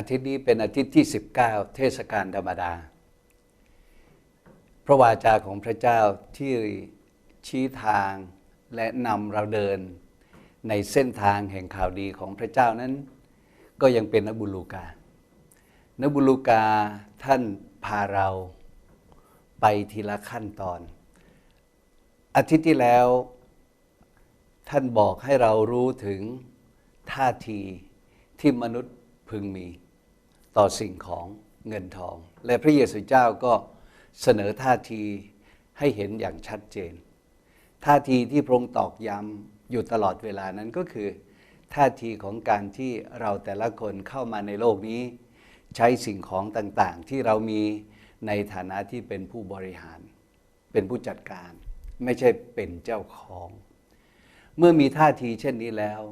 อาทิตย์นี้เป็นอาทิตย์ที่ 19 เทศกาลธรรมดา พระวาจาของพระเจ้าที่ชี้ทางและนำเราเดินในเส้นทางแห่งข่าวดีของพระเจ้านั้น ก็ยังเป็นนบุลูกานบุลูกาท่านพาเราไปทีละขั้นตอน อาทิตย์ที่แล้ว ท่านบอกให้เรารู้ถึงท่าทีที่มนุษย์พึงมี ต่อสิ่งของเงินทอง และพระเยซูเจ้าก็เสนอท่าทีให้เห็นอย่างชัดเจน ท่าทีที่พระองค์ตอกย้ำอยู่ตลอดเวลานั้นก็คือ ท่าทีของการที่เราแต่ละคนเข้ามาในโลกนี้ ใช้สิ่งของต่างๆ ที่เรามีในฐานะที่เป็นผู้บริหาร เป็นผู้จัดการ ไม่ใช่เป็นเจ้าของ เมื่อมีท่าทีเช่นนี้แล้ว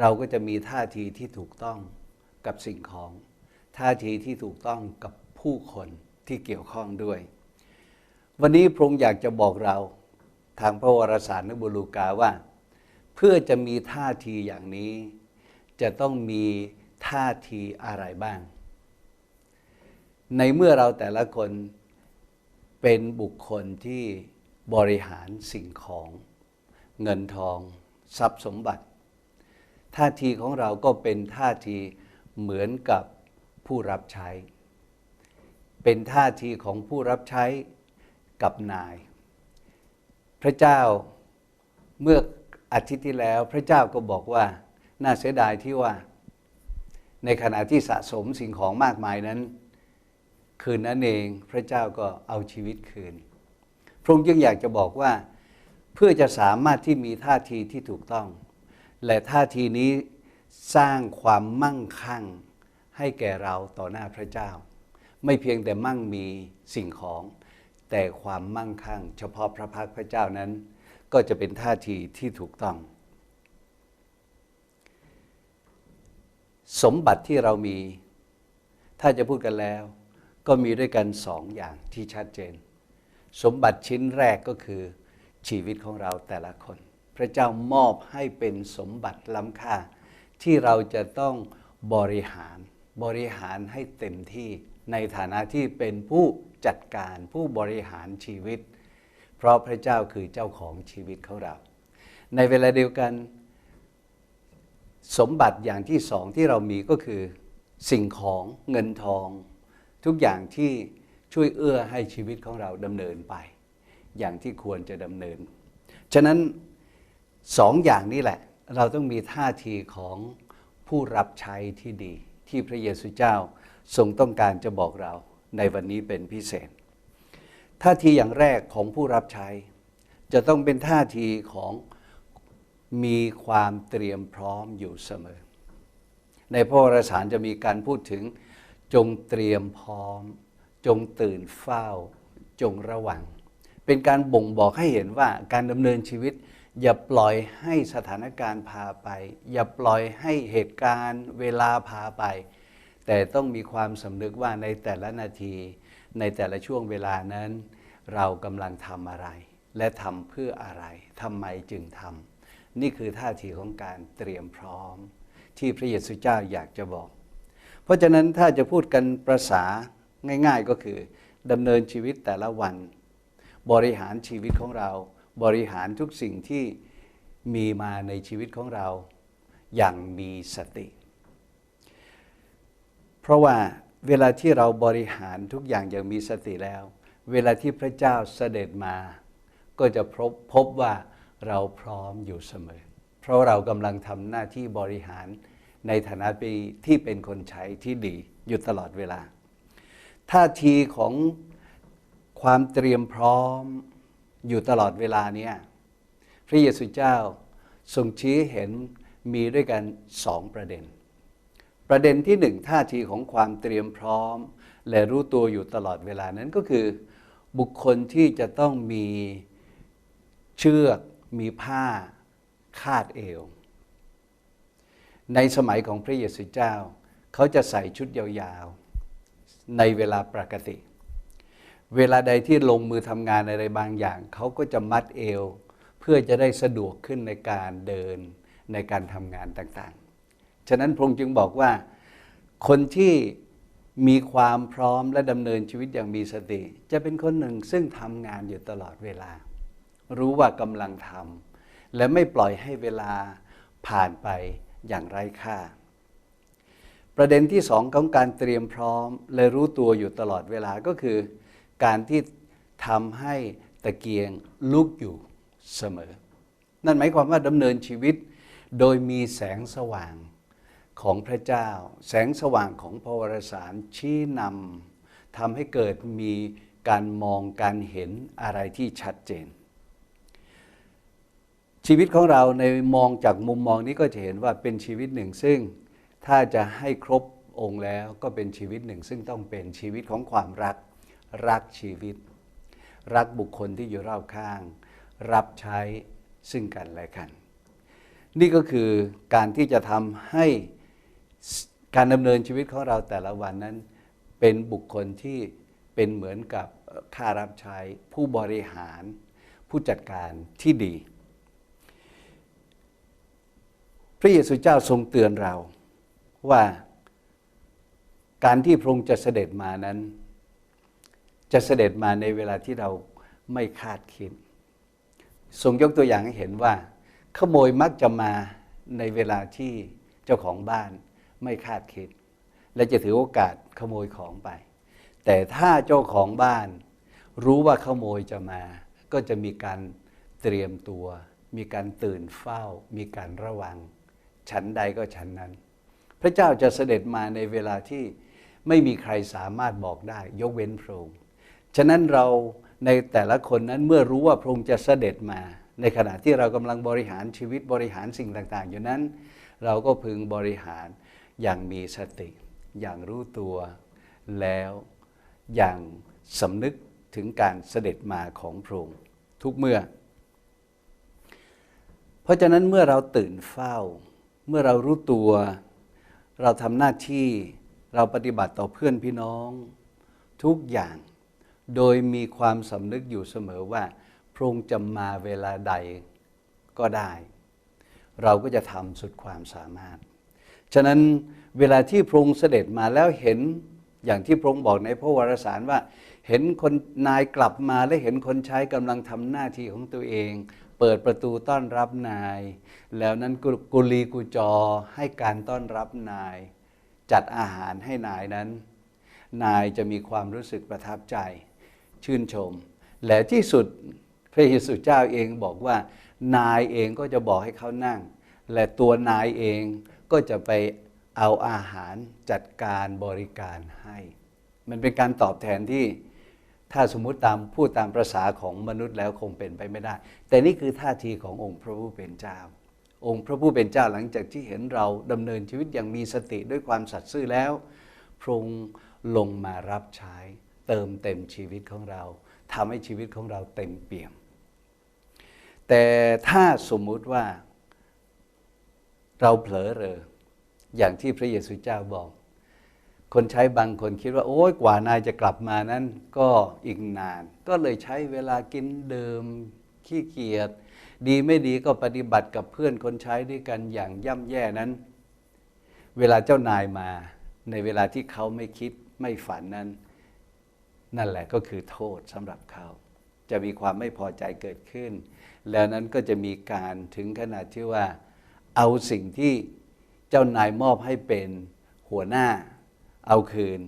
เราก็จะมีท่าทีที่ถูกต้อง กับสิ่งของ ท่าทีที่ถูกต้องกับผู้คนที่เกี่ยวข้องด้วย วันนี้พระองค์อยากจะบอกเราทางพระวรสารนบุลูกาว่า เพื่อจะมีท่าทีอย่างนี้ จะต้องมีท่าทีอะไรบ้าง ในเมื่อเราแต่ละคนเป็นบุคคลที่บริหารสิ่งของ เงินทอง ทรัพย์สมบัติ ท่าทีของเราก็เป็นท่าที เหมือนกับผู้รับใช้ เป็นท่าทีของผู้รับใช้กับนาย พระเจ้าเมื่ออาทิตย์ที่แล้ว พระเจ้าก็บอกว่าน่าเสียดายที่ว่า ในขณะที่สะสมสิ่งของมากมายนั้น คืนนั้นเองพระเจ้าก็เอาชีวิตคืน พระองค์ยังอยากจะบอกว่า เพื่อจะสามารถที่มีท่าทีที่ถูกต้อง และท่าทีนี้ สร้างความมั่งคั่งให้แก่เราต่อหน้าพระเจ้า ไม่เพียงแต่มั่งมีสิ่งของ แต่ความมั่งคั่ง เฉพาะพระพักพระเจ้านั้น ก็จะเป็นท่าทีที่ถูกต้อง สมบัติที่เรามี ถ้าจะพูดกันแล้ว ก็มีด้วยกันสองอย่างที่ชัดเจน สมบัติชิ้นแรกก็คือชีวิตของเราแต่ละคน พระเจ้ามอบให้เป็นสมบัติล้ำค่า ที่เราจะต้องบริหารบริหารให้เต็มที่ในฐานะที่เป็นผู้จัดการผู้บริหารชีวิต เพราะพระเจ้าคือเจ้าของชีวิตของเรา ในเวลาเดียวกัน สมบัติอย่างที่สองที่เรามีก็คือ สิ่งของเงินทอง ทุกอย่างที่ช่วยเอื้อให้ชีวิตของเราดำเนินไป อย่างที่ควรจะดำเนิน ฉะนั้นสองอย่างนี้แหละ เราต้องมีท่าทีของผู้รับใช้ที่ดี ที่พระเยซูเจ้าทรงต้องการจะบอกเราในวันนี้เป็นพิเศษ ท่าทีอย่างแรกของผู้รับใช้ จะต้องเป็นท่าทีของมีความเตรียมพร้อมอยู่เสมอ ในพระวรสารจะมีการพูดถึงจงเตรียมพร้อม จงตื่นเฝ้า จงระวัง เป็นการบ่งบอกให้เห็นว่าการดำเนินชีวิต อย่าปล่อยให้สถานการณ์พาไป อย่าปล่อยให้เหตุการณ์เวลาพาไป แต่ต้องมีความสำนึกว่าในแต่ละนาที ในแต่ละช่วงเวลานั้น เรากำลังทำอะไร และทำเพื่ออะไรทำไมจึงทำนี่คือท่าทีของการเตรียมพร้อม ที่พระเยซูเจ้าอยากจะบอก เพราะฉะนั้นถ้าจะพูดกันประษาง่าย ๆก็คือดำเนินชีวิตแต่ละวัน บริหารชีวิตของเรา บริหารทุกสิ่งที่มีมาในชีวิตของเราอย่างมีสติ เพราะว่าเวลาที่เราบริหารทุกอย่างอย่างมีสติแล้ว เวลาที่พระเจ้าเสด็จมา ก็จะพบพบว่าเราพร้อมอยู่เสมอ เพราะเรากำลังทำหน้าที่บริหารในฐานะปีที่เป็นคนใช้ที่ดีอยู่ตลอดเวลา ท่าทีของความเตรียมพร้อม อยู่ตลอดเวลาเนี้ยพระเยซูเจ้าทรงชี้เห็นมีด้วยกันสองประเด็น ประเด็นที่หนึ่งท่าทีของความเตรียมพร้อม และรู้ตัวอยู่ตลอดเวลานั้นก็คือ บุคคลที่จะต้องมีเชือกมีผ้าคาดเอว ในสมัยของพระเยซูเจ้า เขาจะใส่ชุดยาวๆ ในเวลาปกติ เวลาใดที่ลงมือทำงานอะไรบางอย่าง เขาก็จะมัดเอว เพื่อจะได้สะดวกขึ้นในการเดินในการทำงานต่างๆ ฉะนั้นพระองค์จึงบอกว่า คนที่มีความพร้อมและดำเนินชีวิตอย่างมีสติ จะเป็นคนหนึ่งซึ่งทำงานอยู่ตลอดเวลา รู้ว่ากำลังทำและไม่ปล่อยให้เวลาผ่านไปอย่างไร้ค่า ประเด็นที่สองของการเตรียมพร้อม และรู้ตัวอยู่ตลอดเวลาก็คือ การที่ทำให้ตะเกียงลุกอยู่เสมอ นั่นหมายความว่าดำเนินชีวิต โดยมีแสงสว่างของพระเจ้า แสงสว่างของพระวรสารชี้นำทำให้เกิดมีการมองการเห็นอะไรที่ชัดเจน ชีวิตของเราในมองจากมุมมองนี้ก็จะเห็นว่าเป็นชีวิตหนึ่งซึ่งถ้าจะให้ครบองค์แล้วก็เป็นชีวิตหนึ่ง ซึ่งต้องเป็นชีวิตของความรัก รักชีวิต รักบุคคลที่อยู่รอบข้าง รับใช้ซึ่งกันและกัน นี่ก็คือการที่จะทำให้การดำเนินชีวิตของเราแต่ละวันนั้น เป็นบุคคลที่เป็นเหมือนกับข้ารับใช้ ผู้บริหาร ผู้จัดการที่ดี พระเยซูเจ้าทรงเตือนเราว่าการที่พระองค์จะเสด็จมานั้น จะเสด็จมาในเวลาที่เราไม่คาดคิด ทรงยกตัวอย่างให้เห็นว่า ขโมยมักจะมาในเวลาที่เจ้าของบ้านไม่คาดคิด และจะถือโอกาสขโมยของไป แต่ถ้าเจ้าของบ้านรู้ว่าขโมยจะมา ก็จะมีการเตรียมตัว มีการตื่นเฝ้า มีการระวังฉันใดก็ฉันนั้น พระเจ้าจะเสด็จมาในเวลาที่ไม่มีใครสามารถบอกได้ ยกเว้นพระองค์ ฉะนั้นเราในแต่ละคนนั้นเมื่อรู้ว่าพระองค์จะเสด็จมา ในขณะที่เรากำลังบริหารชีวิตบริหารสิ่งต่าง ๆ อยู่นั้น เราก็พึงบริหารอย่างมีสติ อย่างรู้ตัวแล้วอย่างสำนึกถึงการเสด็จมาของพระองค์ทุกเมื่อ เพราะฉะนั้นเมื่อเราตื่นเฝ้า เมื่อเรารู้ตัว เราทำหน้าที่เราปฏิบัติต่อเพื่อนพี่น้อง ทุกอย่าง โดยมีความสำนึกอยู่เสมอว่า พระองค์จะมาเวลาใดก็ได้ เราก็จะทำสุดความสามารถ ฉะนั้นเวลาที่พระองค์เสด็จมาแล้วเห็นอย่างที่พระองค์บอกในพระวรสารว่า เห็นคนนายกลับมาและเห็นคนใช้กำลังทำหน้าที่ของตัวเอง เปิดประตูต้อนรับนาย แล้วนั้นกุลีกุจอให้การต้อนรับนาย จัดอาหารให้นายนั้น นายจะมีความรู้สึกประทับใจ ชื่นชม และที่สุดพระเยซูเจ้าเองบอกว่านายเองก็จะบอกให้เขานั่ง และตัวนายเองก็จะไปเอาอาหารจัดการบริการให้ มันเป็นการตอบแทนที่ถ้าสมมุติตามพูดตามประษาของมนุษย์แล้วคงเป็นไปไม่ได้ แต่นี่คือท่าทีขององค์พระผู้เป็นเจ้า องค์พระผู้เป็นเจ้าหลังจากที่เห็นเราดำเนินชีวิตอย่างมีสติด้วยความสัตย์ซื่อแล้วพระองค์ลงมารับใช้ เติมเต็มชีวิตของเราทำให้ชีวิตของเราเต็มเปี่ยม แต่ถ้าสมมุติว่าเราเผลอเรออย่างที่พระเยซูเจ้าบอก คนใช้บางคนคิดว่า โอ้ยกว่านายจะกลับมานั้นก็อีกนาน ก็เลยใช้เวลากินเดิมขี้เกียจดีไม่ดีก็ปฏิบัติกับเพื่อนคนใช้ด้วยกันอย่างย่ำแย่นั้น เวลาเจ้านายมาในเวลาที่เขาไม่คิดไม่ฝันนั้น นั่นแหละก็คือโทษสำหรับเขา จะมีความไม่พอใจเกิดขึ้น แล้วนั้นก็จะมีการถึงขนาดที่ว่า เอาสิ่งที่เจ้านายมอบให้เป็นหัวหน้า เอาคืน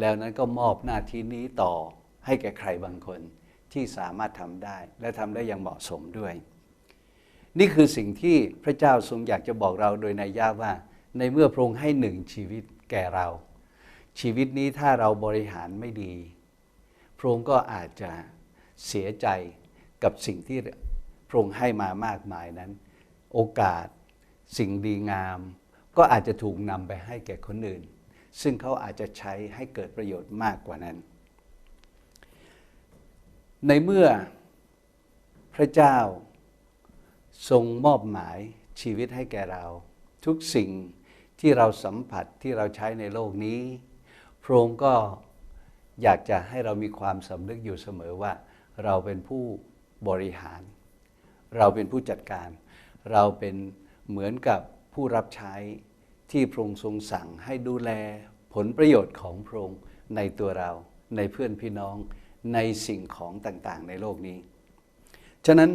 แล้วนั้นก็มอบหน้าที่นี้ต่อให้แก่ใครบางคนที่สามารถทำได้ และทำได้อย่างเหมาะสมด้วย นี่คือสิ่งที่พระเจ้าทรงอยากจะบอกเราโดยในย่าว่า ในเมื่อพระองค์ให้หนึ่งชีวิตแก่เรา ชีวิตนี้ถ้าเราบริหารไม่ดี พระองค์ก็อาจจะเสียใจกับสิ่งที่พระองค์ให้มามากมายนั้น โอกาสสิ่งดีงาม ก็อาจจะถูกนำไปให้แก่คนอื่น ซึ่งเขาอาจจะใช้ให้เกิดประโยชน์มากกว่านั้น ในเมื่อพระเจ้าทรงมอบหมายชีวิตให้แก่เรา ทุกสิ่งที่เราสัมผัสที่เราใช้ในโลกนี้ พระองค์ก็ อยากจะให้เรามีความสำนึกอยู่เสมอว่า เราเป็นผู้บริหาร เราเป็นผู้จัดการ เราเป็นเหมือนกับผู้รับใช้ที่พระองค์ทรงสั่งให้ดูแลผลประโยชน์ของพระองค์ในตัวเรา ในเพื่อนพี่น้องในสิ่งของต่างๆ ในโลกนี้ ฉะนั้น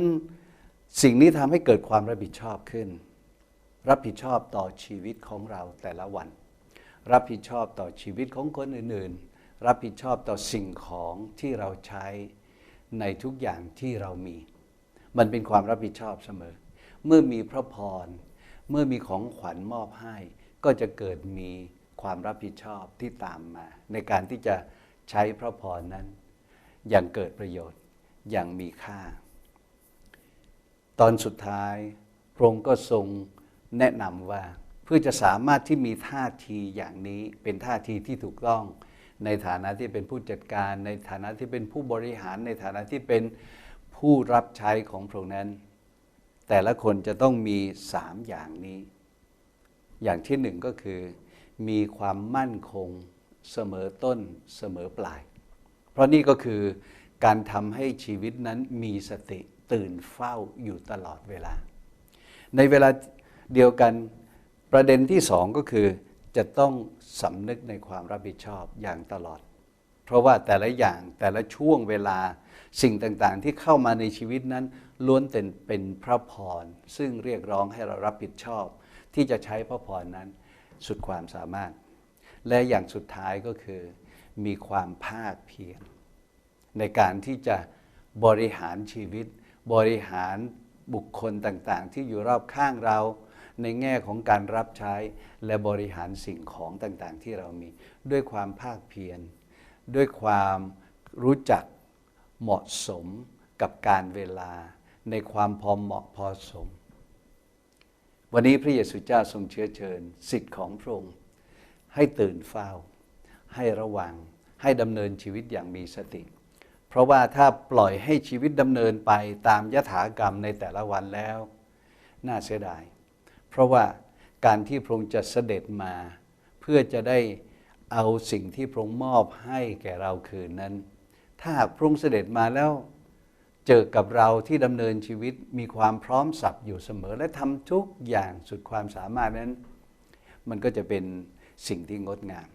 สิ่งนี้ทำให้เกิดความรับผิดชอบขึ้น รับผิดชอบต่อชีวิตของเราแต่ละวัน รับผิดชอบต่อชีวิตของคนอื่นๆ รับผิดชอบต่อสิ่งของที่เราใช้ในทุกอย่างที่เรามี มันเป็นความรับผิดชอบเสมอ เมื่อมีพระพร เมื่อมีของขวัญมอบให้ ก็จะเกิดมีความรับผิดชอบที่ตามมา ในการที่จะใช้พระพรนั้น อย่างเกิดประโยชน์อย่างมีค่า ตอนสุดท้าย พระองค์ก็ทรงแนะนำว่าเพื่อจะสามารถที่มีท่าทีอย่างนี้เป็นท่าทีที่ถูกต้อง ในฐานะที่เป็นผู้จัดการ ในฐานะที่เป็นผู้บริหาร ในฐานะที่เป็นผู้รับใช้ของพระองค์นั้น แต่ละคนจะต้องมีสามอย่างนี้ อย่างที่หนึ่งก็คือ มีความมั่นคงเสมอต้นเสมอปลาย เพราะนี่ก็คือการทำให้ชีวิตนั้นมีสติตื่นเฝ้าอยู่ตลอดเวลา ในเวลาเดียวกันประเด็นที่สองก็คือ จะต้องสำนึกในความรับผิดชอบอย่างตลอด เพราะว่าแต่ละอย่างแต่ละช่วงเวลาสิ่งต่างๆ ที่เข้ามาในชีวิตนั้น ล้วนเป็นเป็นพระพร ซึ่งเรียกร้องให้เรารับผิดชอบ ที่จะใช้พระพรนั้น สุดความสามารถ และอย่างสุดท้ายก็คือ มีความภาคเพียรในการที่จะบริหารชีวิต บริหารบุคคลต่างๆ ที่อยู่รอบข้างเรา ในแง่ของการรับใช้และบริหารสิ่งของต่างๆ ที่เรามี ด้วยความภาคเพียรด้วยความรู้จักเหมาะสมกับการเวลา ในความพอเหมาะพอสม วันนี้พระเยซูเจ้าทรงเชื้อเชิญ สิทธิ์ของพระองค์ให้ตื่นเฝ้า ให้ระวัง ให้ดำเนินชีวิตอย่างมีสติ เพราะว่าถ้าปล่อยให้ชีวิตดำเนินไปตามยถากรรมในแต่ละวันแล้ว น่าเสียดาย เพราะว่าการที่พระองค์จะเสด็จมา เพื่อจะได้เอาสิ่งที่พระองค์มอบให้แก่เราคืนนั้น ถ้าหากพระองค์เสด็จมาแล้วเจอกับเราที่ดำเนินชีวิตมีความพร้อมสับอยู่เสมอ และทำทุกอย่างสุดความสามารถนั้น มันก็จะเป็นสิ่งที่งดงาม